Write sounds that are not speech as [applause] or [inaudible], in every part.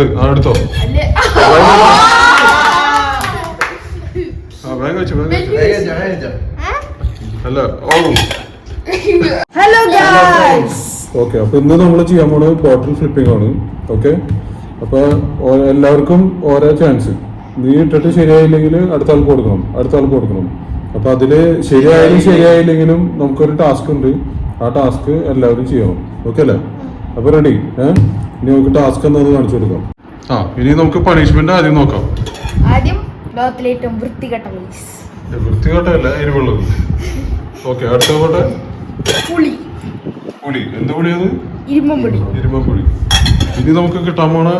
എടുത്തോ. വേഗം വെച്ചു. അല്ല ഓ ഹലോ ഗായ്സ് ഓക്കെ അപ്പൊ ഇന്ന് നമ്മൾ ചെയ്യാൻ പോണത് ബോട്ടിൽ ഫ്ലിപ്പിംഗ് ആണ്. ഓക്കെ? അപ്പൊ എല്ലാവർക്കും ഓരോ ചാൻസ് നീ ഇട്ടിട്ട് ശരിയായില്ലെങ്കിൽ അടുത്ത ആൾക്ക് കൊടുക്കണം. അടുത്ത ആൾക്ക് കൊടുക്കണം. അപ്പൊ അതിൽ ശരിയായാലും ശരിയായില്ലെങ്കിലും നമുക്കൊരു ടാസ്ക് ഉണ്ട്. ആ ടാസ്ക് എല്ലാവരും ചെയ്യണം. ഓക്കെ അല്ലേ? അപ്പൊ റെഡി ഏഹ് ഇനി നമുക്ക് ടാസ്ക് എന്നത് കാണിച്ചു കൊടുക്കാം. ആ ഇനി നമുക്ക് പണിഷ്മെന്റ് ആദ്യം നോക്കാം. ആദ്യം ലോകത്തിലെ ഏറ്റവും വൃത്തികെട്ട പ്ലേസ് വൃത്തികെട്ടല്ല എരിവുള്ളത്. ഓക്കെ അടുത്ത പോട്ടെ. പുളി. പുളി. എന്ത് പുളിയത് ഇരുമ്പുളി ഇരുമ്പുളി ഇനി നമുക്ക് കിട്ടാൻ പോണ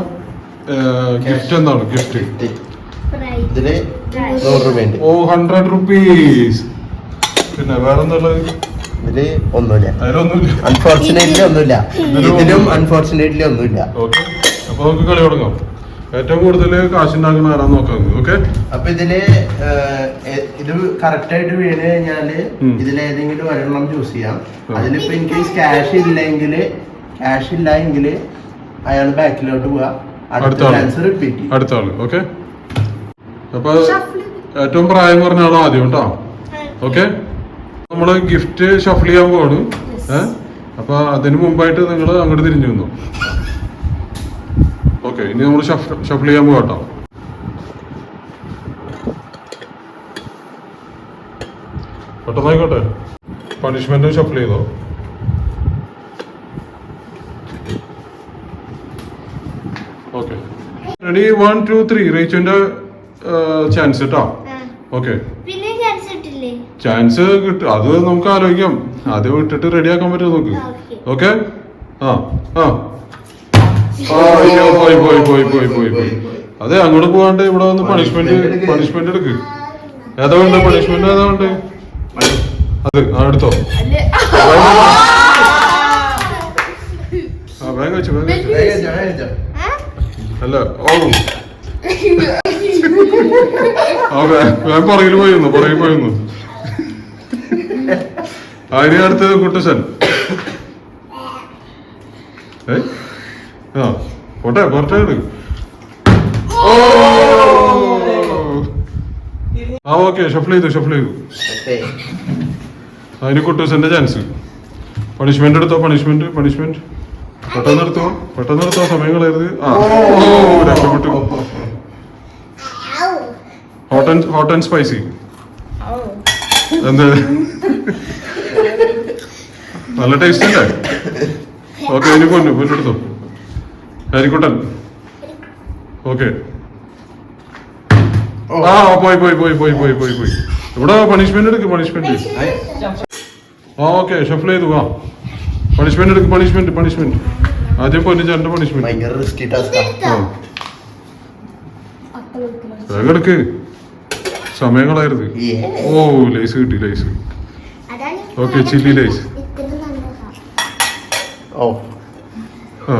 ഗിഫ്റ്റ് എന്താണ്? ഗിഫ്റ്റ് രൂപയുണ്ട് ഓ ഹൺഡ്രഡ് റുപ്പീസ് പിന്നെ വേറെന്താ എന്തുള്ളത് ഇതിൽ ഒന്നുമില്ല. അൺഫോർച്ചുനേറ്റ്ലി ഒന്നുമില്ല. ഇതിലും അൺഫോർച്ചുനേറ്റ്ലി ഒന്നുമില്ല. ഓക്കെ അപ്പൊ നമുക്ക് കളി തുടങ്ങാം. ഏറ്റവും കൂടുതൽ കാശുണ്ടാക്കുന്ന ആരാന്ന് നോക്കാം. ഓക്കെ അപ്പൊ ഇതിൽ ഇത് കറക്റ്റ് ആയിട്ട് വീണ് കഴിഞ്ഞാൽ ഇതിലെ ഇതിലേതെങ്കിലും ഒരെണ്ണം ചൂസ് ചെയ്യാം. അതിലിപ്പോ ഇൻ കേസ് ക്യാഷ് ഇല്ലെങ്കിൽ ക്യാഷ് ഇല്ല എങ്കിൽ അയാൾ ബാക്കിലോട്ട് പോവാ അടുത്ത ആൻസർ റിപ്പീറ്റ് അടുത്ത ആൾ. ഓക്കെ അപ്പൊ ഏറ്റവും പ്രായം കുറഞ്ഞ ആളോ ആദ്യം കേട്ടോ ഓക്കെ നമ്മൾ ഗിഫ്റ്റ് ഷഫിൾ ചെയ്യാൻ പോവാണ്. ഏഹ് അപ്പൊ അതിന് മുമ്പായിട്ട് നിങ്ങൾ അങ്ങോട്ട് തിരിഞ്ഞു വന്നു ഓക്കെ ഇനി നമ്മൾ ഷഫിൾ ചെയ്യാൻ പോകട്ടോ പെട്ടെന്നായിക്കോട്ടെ. പണിഷ്മെന്റ് ഷഫിൾ ചെയ്തോ? Okay ready one two three റേച്ചുവിന്റെ chance കേട്ടോ ഓക്കെ ചാൻസ് കിട്ടും അത് നമുക്ക് ആലോചിക്കാം അത് വിട്ടിട്ട് റെഡി ആക്കാൻ പറ്റുമോ നോക്ക്. ഓക്കെ ആ ആ. പോയി പോയി പോയി പോയി പോയി പോയി. അതെ അങ്ങോട്ട് പോകാണ്ട് ഇവിടെ വന്ന് പണിഷ്മെന്റ് പണിഷ്മെന്റ് എടുക്ക്. ഏതാ ഉണ്ട് പണിഷ്മെന്റ് ഏതാ ഉണ്ട് അത് ആ എടുത്തോ. ആ വേഗം വെച്ചു. അല്ല ഓ. ആ വേഗം പുറകിൽ പോയിരുന്നു പുറകിൽ പോയിരുന്നു. അതിന് അടുത്തത് കുട്ടസൻ? ഏ? ആ പോട്ടെ പുറത്തെ ഓ! ആ ഓക്കെ ഷഫിൾ ചെയ്തു ഷഫിൾ ചെയ്തു. അതിന് കുട്ടൂസന്റെ ചാൻസ് പണിഷ്മെന്റ് എടുത്തോ പണിഷ്മെന്റ് പണിഷ്മെന്റ് പെട്ടെന്ന് എടുത്തോ പെട്ടെന്ന് എടുത്തോ സമയം കളയരുത്. ആ. രക്ഷപ്പെട്ടു. Hot and hot and spicy എന്ത്? നല്ല ടേസ്റ്റ് അല്ലേ ഓക്കെ ഇനി പൊന്നു പൊന്നെടുത്തോ ഹരിക്കുട്ടൻ ഓക്കെ ഓ. ആ പോയി പോയി പോയി പോയി പോയി പോയി പോയി. ഇവിടെ പണിഷ്മെന്റ് എടുക്ക് പണിഷ്മെന്റ് ആ ഓക്കെ ഷഫിൾ ചെയ്തു വാ പണിഷ്മെന്റ് എടുക്ക് പണിഷ്മെന്റ് പണിഷ്മെന്റ് ആദ്യം പൊന്നു ചേട്ടന്റെ പണിഷ്മെന്റ് ആ. വേഗം എടുക്ക്. സമയങ്ങളായിരുന്നു ഓ ലൈസ് കിട്ടി ലൈസ് അതാണ് ഓക്കെ ചില്ലി ലേസ് ഓ. ആ.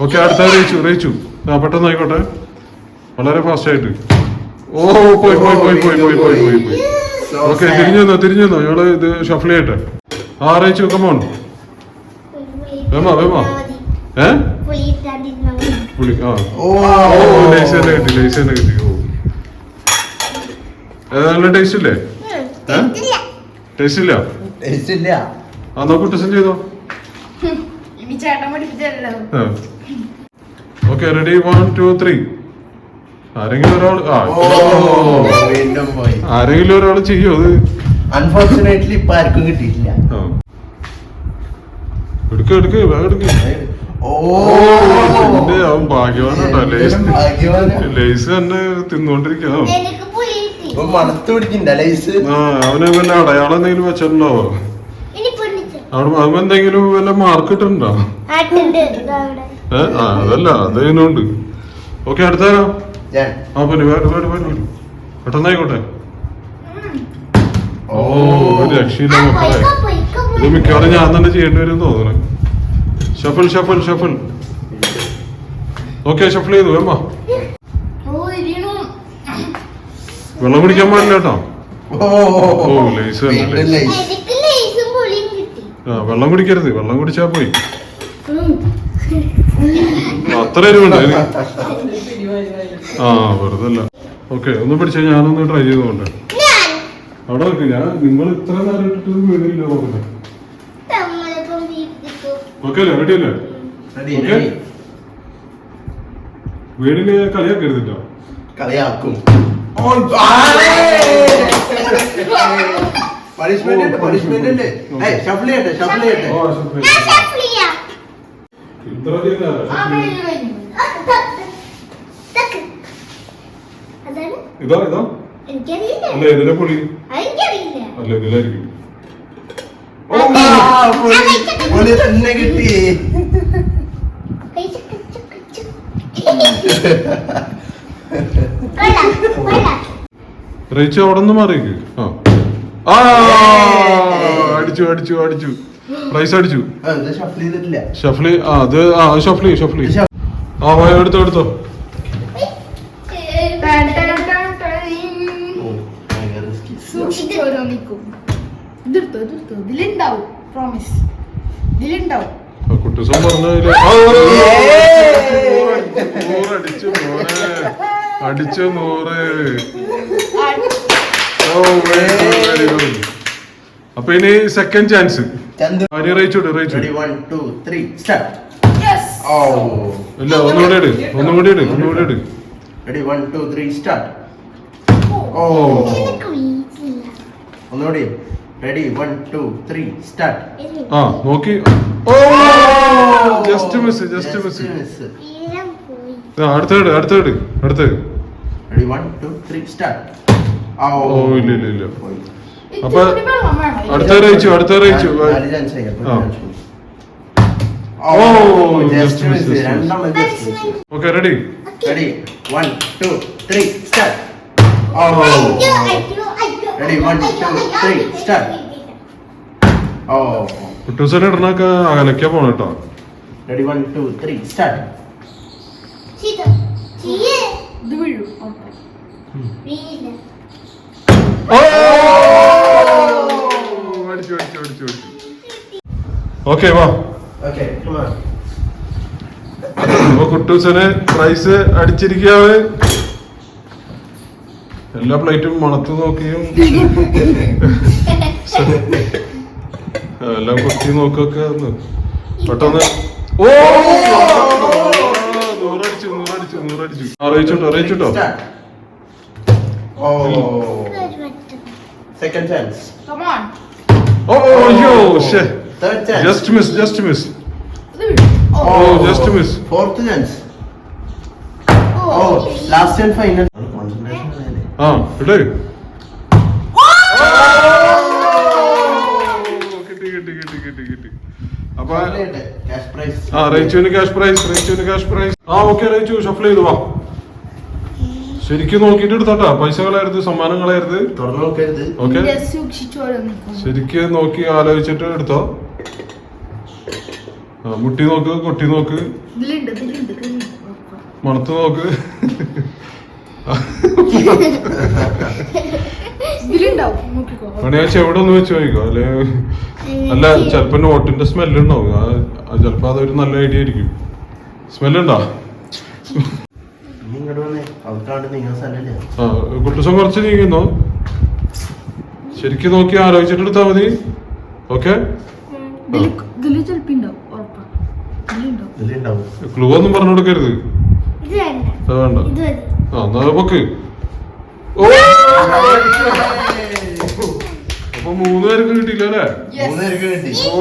ഓക്കെ അടുത്ത റീച്ചു റീച്ചു ആ പെട്ടെന്ന് ആയിക്കോട്ടെ. വളരെ ഫാസ്റ്റ് ആയിട്ട്. ഓ പോയി പോയി പോയി പോയി പോയി പോയി പോയി പോയി. ഓക്കെ തിരിഞ്ഞു തന്നോ തിരിഞ്ഞു തന്നോ ഞങ്ങൾ ഇത് ഷഫിൾ ചെയ്യട്ടെ. ആ റീച്ചു കമോൺ വേമാ, വേമാ. ഏ? പുളി ആ. ഓ. ഓ ലേസ് തന്നെ കിട്ടി ലേസ് തന്നെ കിട്ടി. ഓ. ഏ, നല്ല ടേസ്റ്റ് ഇല്ലേ? ടേസ്റ്റ് ഇല്ല. ടേസ്റ്റ് ഇല്ല? ആ നോക്കൂ ടെസ്റ്റ് ചെയ്തോ. [laughs] ഇനി ചേട്ടൻ പഠിപ്പിച്ചല്ലോ okay ready one two three ആരെങ്കിലും ഒരാൾ ആ ഓ വീണ്ടും പോയി. ആരെങ്കിലും ഒരാൾ ചെയ്യോ അത്? അൺഫോർച്ചുനേറ്റ്ലി ഇപ്പൊ ആർക്കും കിട്ടിയിട്ടില്ല. എടുക്ക എടുക്ക എടുക്ക്. അവൻ ഭാഗ്യവാനാട്ടോ ലേസ് ലേസ് തന്നെ ഇപ്പൊ മണത്ത് പിടിക്കണ്ട ലൈസ് ആ അവന് വല്ല അടയാളം എന്തെങ്കിലും വെച്ചിട്ടുണ്ടോ ഇനി പൊന്നിച്ചു അവിടെ അവൻ എന്തെങ്കിലും വല്ല മാർക്ക് ഇട്ടിട്ടുണ്ടോ അതല്ല അത് ഇതിനുണ്ട് ഓക്കെ അടുത്താരോ ഞാൻ. ആ പിന്നെ വേറെ വേറെ വരൂ പെട്ടെന്നായിക്കോട്ടെ. ഓ ഒരു രക്ഷയില്ല മക്കളെ. ഇത് മിക്കവാറും ഞാൻ തന്നെ ചെയ്യേണ്ടി വരും തോന്നണേ. Shuffle shuffle shuffle. Okay shuffle ചെയ്തു വേമ്മ വെള്ളം കുടിക്കാൻ പാടില്ല കേട്ടോ. ഓ ലൈസ് തന്നെ, വീണ്ടും lace. lace. എനിക്ക് ലേസും പുളിയും കിട്ടി ആ വെള്ളം കുടിക്കരുത് വെള്ളം കുടിച്ചാ പോയി. അത്ര എരിവുണ്ട് ആ വെറുതെ അല്ല ഓക്കെ ഒന്ന് പിടിച്ചാൽ ഞാനൊന്ന് ട്രൈ ചെയ്തോണ്ട് ഞാൻ അവിടെ നോക്ക് ഞാൻ നിങ്ങൾ ഇത്ര നേരം ഇട്ടിട്ട് വീടില്ല നോക്കട്ടെ. ഓക്കെ അല്ലേ? റെഡി അല്ലേ? വീടിന് കളിയാക്കരുതിട്ടോ? കളിയാക്കും. [laughs] പണിഷ്മെന്റ് ഉണ്ട് പണിഷ്മെന്റ് ഉണ്ട് ഏയ് ഷഫിൾ ചെയ്യട്ടെ ഷഫിൾ ചെയ്യട്ടെ ഇതാ ഇതാ? അല്ല ഇതിലെ പൊളി. എനിക്കറിയില്ല. അല്ല ഇതിലായിരിക്കും. തന്നെ കിട്ടി. [laughs] റേച്ച് അവിടെ നിന്ന് മാറിയേക്ക്. ആ. ആ അടിച്ചു അടിച്ചു അടിച്ചു പ്രൈസ് അടിച്ചു ഷഫ്ലി ആ അത് ആ ഷഫ്ലി ഷഫ്ലി ആ പോയ എടുത്തോ എടുത്തോ കുട്ടുസം! നൂറ് അടിച്ചു മോനെ അടിച്ചു നൂറ് അപ്പൊ ഇനി സെക്കൻഡ് ചാൻസ് ഇല്ല ഒന്നുകൂടി ഇട് ഒന്നുകൂടി ഇട് ഒന്നുകൂടി ഇട്. Ready one two three start ഓ. ഒന്നുകൂടി. Ready one two three start ആ നോക്കി. ഓ ജസ്റ്റ് മിസ് ജസ്റ്റ് മിസ് അടുത്തേട് അടുത്തേട് ready one two three start ഓ ഓ ഇല്ല. അപ്പൊ അടുത്ത അടുത്ത. ഓ, just miss. Okay ready ready one two three start ഓ start. ഓ ഇടണൊക്കെ അകലക്കാ പോണ കേട്ടോ ready one two three start ചീത്ത. ചീയ്. ഇത് വീഴും ഓക്കെ വീഴില്ല. ഓ അടിച്ചു അടിച്ചു അടിച്ചു അടിച്ചു ഓക്കെ വാ അപ്പൊ കുട്ടൂസന് പ്രൈസ് അടിച്ചിരിക്കാവ് എല്ലാ പ്ലേറ്റും മണത്തു നോക്കിയും. എല്ലാം കുത്തി നോക്കൊക്കെ പെട്ടെന്ന് ഓ! നൂറടിച്ചു നൂറടിച്ചു നൂറടിച്ചു. അറിയിച്ചോട്ടോ അറിയിച്ചോട്ടോ? ഓ. ചാൻസ് കമോൺ ഓ അയ്യോ ഷേ third chance just miss just miss ഇത് വീഴും ഓ ജസ്റ്റ് മിസ് ഫോർത്ത് ചാൻസ് ഓ, ഓ വീഴില്ല. ലാസ്റ്റ് ആൻഡ് ഫൈനൽ കോൺസെൻട്രേഷൻ ആ ഇടേ കിട്ടി കിട്ടി കിട്ടി കിട്ടി കിട്ടി. അപ്പൊ ആ റേച്ചുവിന് ക്യാഷ് പ്രൈസ് റേച്ചുവിന് ക്യാഷ് പ്രൈസ് ആ ഓക്കെ റേച്ചു ഷഫിൾ ചെയ്തു വാ. ശരിക്കും നോക്കിയിട്ട് എടുത്തോട്ടാ. പൈസ കളയരുത് സമ്മാനം കളയരുത്. തുറന്നു നോക്കരുത്. ഓക്കെ? ശരിക്കും നോക്കി ആലോചിച്ചിട്ട് എടുത്തോ. ആ മുട്ടി നോക്ക് കൊട്ടി നോക്ക്. മണത്ത് നോക്ക്. പണിയാഴ്ച ചെവിടെ ഒന്ന് വെച്ച് നോക്കിക്കോ. അല്ലെ? അല്ല ചെലപ്പോ നോട്ടിന്റെ സ്മെല്ല് ഉണ്ടാവും ആ ആ ചിലപ്പോ അതൊരു നല്ല ഐഡിയ ആയിരിക്കും. സ്മെല്ലുണ്ടോ? കുട്ടുസം കുറച്ച് നീങ്ങുന്നു. ശരിക്കും നോക്കി ആലോചിച്ചിട്ട് എടുത്താ മതി. ഓക്കെ? ക്ലൂ ഒന്നും പറഞ്ഞു കൊടുക്കരുത്. ഇത് വേണ്ട. അത് ഇത് മതി. ആ എന്നാ പൊക്ക്. ഓ! അപ്പൊ മൂന്ന് പേർക്ക് കിട്ടിയില്ല അല്ലേ? മൂന്ന് പേർക്ക് കിട്ടി. ഓ.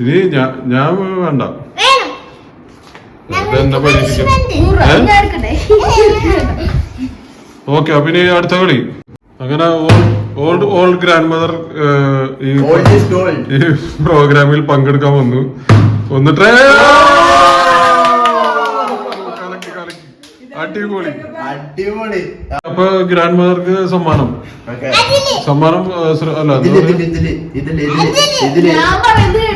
ഇത് ഞാൻ ഞാൻ വേണ്ട. പരീക്ഷിക്കാം ഓക്കെ അപ്പൊ ഇനി അടുത്ത കളി. അങ്ങനെ ഓൾഡ് ഓൾഡ് ഗ്രാൻഡ് മദർ ഈ പ്രോഗ്രാമിൽ പങ്കെടുക്കാൻ വന്നു. ഒന്ന് ട്രേ കലക്കി കലക്കി. അടിപൊളി. അടിപൊളി. അപ്പൊ ഗ്രാൻഡ് മദർക്ക് സമ്മാനം. സമ്മാനം അല്ല ഇതിൽ ഇതിൽ ഇതിൽ ഇതിൽ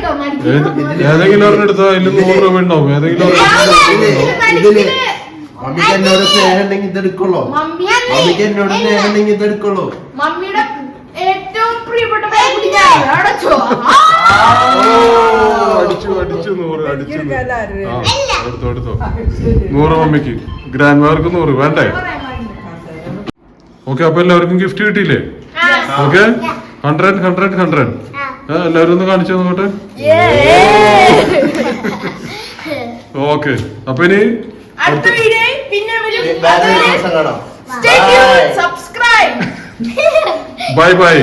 ഏതെങ്കിലും ഒരെണ്ണം എടുത്താൽ അതിൽ നൂറ് രൂപ ഉണ്ടാവും ഏതെങ്കിലും ഒരെണ്ണം ഇതിൽ ഇതിൽ മമ്മിക്ക് എന്നോട് സ്നേഹം ഉണ്ടെങ്കിൽ ഇതെടുക്കുള്ളൂ മമ്മി മമ്മിക്ക് എന്നോട് സ്നേഹം ഉണ്ടെങ്കിൽ ഇതെടുക്കുള്ളൂ മമ്മിയുടെ ഏറ്റവും പ്രിയപ്പെട്ട അടച്ചോ! അടിച്ചു അടിച്ചു നൂറ്. അടിച്ചു എടുത്തോ എടുത്തോ. നൂറ് മമ്മിക്ക്. ഗ്രാൻഡ് മാർക്ക് നൂറ് വേണ്ടേ? ഓക്കെ അപ്പൊ എല്ലാവർക്കും ഗിഫ്റ്റ് കിട്ടിയില്ലേ? ഓക്കെ? Hundred hundred hundred. എല്ലാവരും ഒന്ന് കാണിച്ചു നോക്കട്ടെ ഓക്കെ അപ്പൊ ഇനി അടുത്ത വീഡിയോ പിന്നെ വരും. subscribe. Bye bye